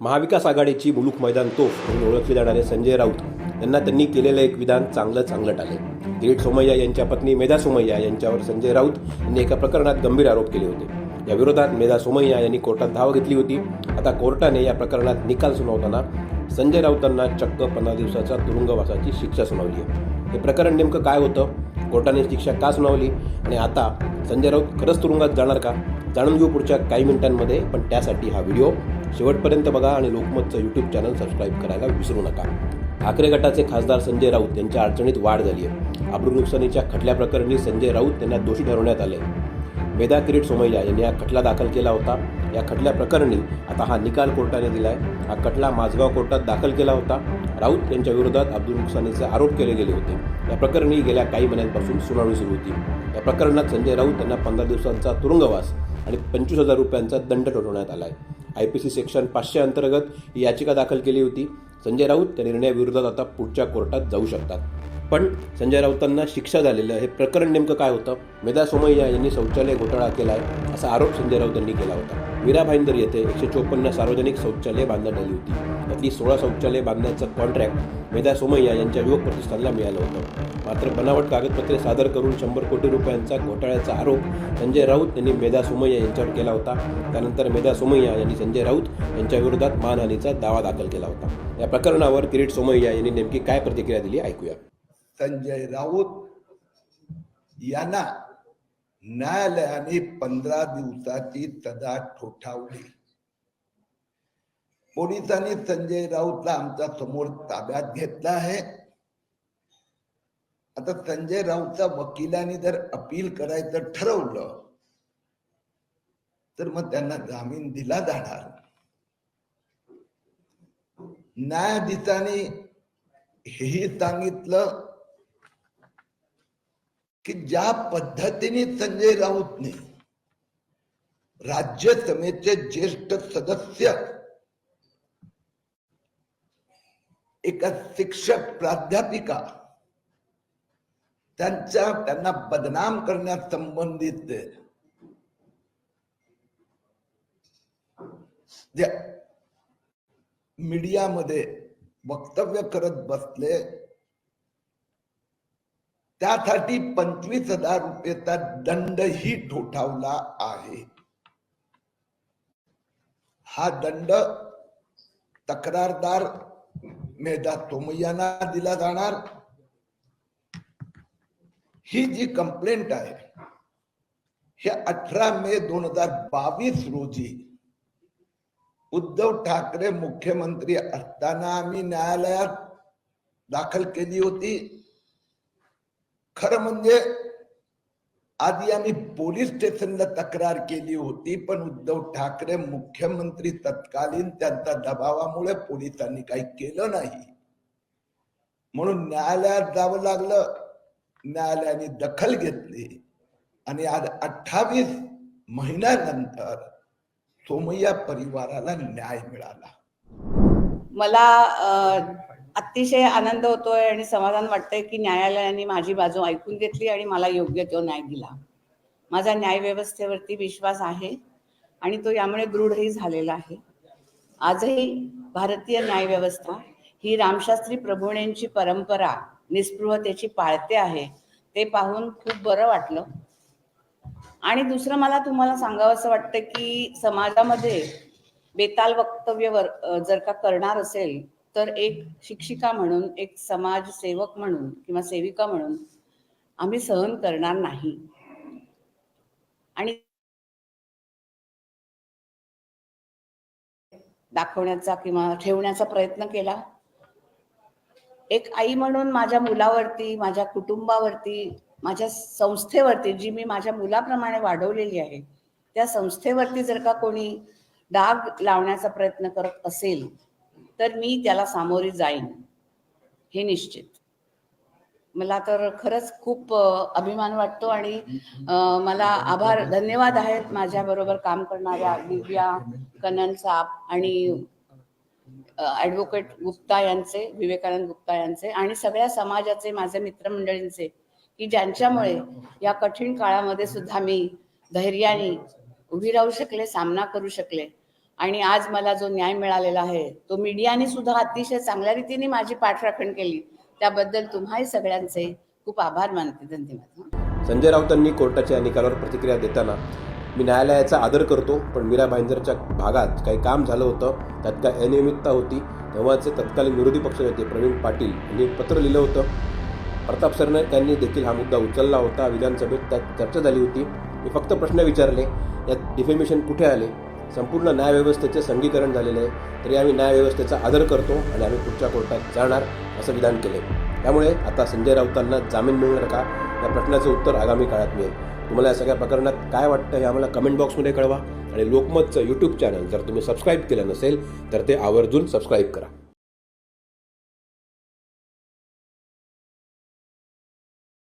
महाविकास आघाडीची मुलूक मैदान तोफ म्हणून ओळखले जाणारे संजय राऊत यांना त्यांनी केलेलं एक विधान चांगलं चांगलं टाळले किरीट सोमय्या यांच्या पत्नी मेधा सोमय्या यांच्यावर संजय राऊत यांनी एका प्रकरणात गंभीर आरोप केले होते. या विरोधात मेधा सोमय्या यांनी कोर्टात धाव घेतली होती. आता कोर्टाने या प्रकरणात निकाल सुनावताना संजय राऊतांना चक्क पंधरा दिवसाचा तुरुंगवासाची शिक्षा सुनावली आहे. हे प्रकरण नेमकं काय होतं? कोर्टाने शिक्षा का सुनावली? आणि आता संजय राऊत खरंच तुरुंगात जाणार का? जाणून घेऊ पुढच्या काही मिनिटांमध्ये पण त्यासाठी हा व्हिडिओ शेवटपर्यंत बघा आणि लोकमतचं यूट्यूब चॅनल सबस्क्राईब करायला विसरू नका. ठाकरे गटाचे खासदार संजय राऊत यांच्या अडचणीत वाढ झाली आहे. अब्रू नुकसानीच्या खटल्या प्रकरणी संजय राऊत यांना दोषी ठरवण्यात आले. वेदा किरीट सोमय्या यांनी हा खटला दाखल केला होता. या खटल्या प्रकरणी आता हा निकाल कोर्टाने दिला आहे हा खटला माझगाव कोर्टात दाखल केला होता. राऊत यांच्या विरोधात अब्दुल नुकसानीचे आरोप केले गेले होते. या प्रकरणी गेल्या काही महिन्यांपासून सुनावणी सुरू होती. या प्रकरणात संजय राऊत यांना पंधरा दिवसांचा तुरुंगवास आणि पंचवीस हजार रुपयांचा दंड ठोठवण्यात आला आहे आय पी सी सेक्शन पाचशे अंतर्गत ही याचिका दाखल केली होती. संजय राऊत या निर्णयाविरोधात आता पुढच्या कोर्टात जाऊ शकतात. पण संजय राऊतांना शिक्षा झालेलं हे प्रकरण नेमकं काय होतं? मेधा सोमय्या यांनी शौचालय घोटाळा केला आहे असा आरोप संजय राऊत यांनी केला होता. मीरा भाईंदर येथे एकशे चोपन्न सार्वजनिक शौचालय बांधण्यात आली होती. त्यातली सोळा शौचालय बांधण्याचं कॉन्ट्रॅक्ट मेधा सोमय्या यांच्या युवक प्रतिष्ठानला मिळालं होतं. मात्र बनावट कागदपत्रे सादर करून शंभर कोटी रुपयांचा घोटाळ्याचा आरोप संजय राऊत यांनी मेधा सोमय्या यांच्यावर केला होता. त्यानंतर मेधा सोमय्या यांनी संजय राऊत यांच्या विरोधात मानहानीचा दावा दाखल केला होता. या प्रकरणावर किरीट सोमय्या यांनी नेमकी काय प्रतिक्रिया दिली ऐकूया. संजय राऊत यांना न्यायालयाने पंधरा दिवसाची तदा ठोठावली. पोलिसांनी संजय राऊतला आमच्यासमोर ताब्यात घेतला आहे. आता संजय राऊतच्या वकिलांनी जर अपील करायचं ठरवलं तर मग त्यांना जामीन दिला जाणार. न्यायाधीशांनी हेही सांगितलं की ज्या पद्धतीने संजय राऊतने राज्यसभेचे ज्येष्ठ सदस्य एका शिक्षक प्राध्यापिका त्यांच्या त्यांना बदनाम करण्यास संबंधित मीडियामध्ये वक्तव्य करत बसले त्यासाठी पंचवीस हजार रुपयेचा दंडही ठोठावला आहे. हा दंड तक्रारदार मेधा तोमय्यांना दिला जाणार. ही जी कंप्लेंट आहे हे अठरा मे दोन हजार बावीस रोजी उद्धव ठाकरे मुख्यमंत्री असताना आम्ही न्यायालयात दाखल केली होती. खरं म्हणजे आधी आम्ही पोलीस स्टेशनला तक्रार केली होती पण उद्धव ठाकरे मुख्यमंत्री तत्कालीन त्यांच्या दबावामुळे पोलिसांनी काही केलं नाही. म्हणून न्यायालयात जावं लागलं. न्यायालयाने दखल घेतली. आणि आज अठ्ठावीस महिन्यानंतर सोमय्या परिवाराला न्याय मिळाला. मला अतिशय आनंद होतोय आणि समाधान वाटतंय की न्यायालयाने माझी बाजू ऐकून घेतली आणि मला योग्य तो न्याय दिला. माझा न्याय व्यवस्थेवरती विश्वास आहे आणि तो यामुळे दृढही झालेला आहे. आजही भारतीय न्यायव्यवस्था ही रामशास्त्री प्रभुणेंची परंपरा निस्पृहतेची पाळते आहे ते पाहून खूप बरं वाटलं. आणि दुसरं मला तुम्हाला सांगावं असं वाटतं की समाजामध्ये बेताल वक्तव्य वर- जर का करणार असेल तर एक शिक्षिका म्हणून एक समाजसेवक म्हणून किंवा सेविका म्हणून आम्ही सहन करणार नाही. आणि दाखवण्याचा किंवा ठेवण्याचा प्रयत्न केला. एक आई म्हणून माझ्या मुलावरती माझ्या कुटुंबावरती माझ्या संस्थेवरती जी मी माझ्या मुलाप्रमाणे वाढवलेली आहे त्या संस्थेवरती जर का कोणी डाग लावण्याचा प्रयत्न करत असेल तर मी त्याला सामोरी जाईन. हे निश्चित. मला तर खरंच खूप अभिमान वाटतो आणि मला आभार धन्यवाद आहेत माझ्याबरोबर काम करणाऱ्या दिव्या कनन साप आणि ऍडव्होकेट गुप्ता यांचे विवेकानंद गुप्ता यांचे आणि सगळ्या समाजाचे माझे मित्रमंडळींचे की ज्यांच्यामुळे या कठीण काळामध्ये सुद्धा मी धैर्याने उभी राहू शकले सामना करू शकले. आणि आज मला जो न्याय मिळालेला आहे तो मीडियाने सुद्धा अतिशय चांगल्या रीतीने माझी पाठराखण केली. त्याबद्दल तुम्हाही सगळ्यांचे खूप आभार मानते. धन्यवाद. संजय राऊतांनी कोर्टाच्या निकालावर प्रतिक्रिया देताना मी न्यायालयाचा आदर करतो पण मीरा भाईंदरच्या भागात काही काम झालं होतं त्यात काय अनियमितता होती तेव्हाचे तत्कालीन विरोधी पक्षनेते प्रवीण पाटील यांनी एक पत्र लिहिलं होतं. प्रताप सरने त्यांनी देखील हा मुद्दा उचलला होता. विधानसभेत त्यात चर्चा झाली होती. मी फक्त प्रश्न विचारले यात डिफेमेशन कुठे आले? संपूर्ण न्यायव्यवस्थेचे संगीकरण झालेले आहे. तरी आम्ही न्यायव्यवस्थेचा आदर करतो आणि आम्ही पुढच्या कोर्टात जाणार असं विधान केले त्यामुळे आता संजय राऊतांना जामीन मिळणार का? या प्रश्नाचं उत्तर आगामी काळात मिळेल. तुम्हाला या सगळ्या प्रकरणात काय वाटतं हे आम्हाला कमेंट बॉक्समध्ये कळवा. आणि लोकमतचं यूट्यूब चॅनल जर तुम्ही सबस्क्राईब केलं नसेल तर ते आवर्जून सबस्क्राईब करा.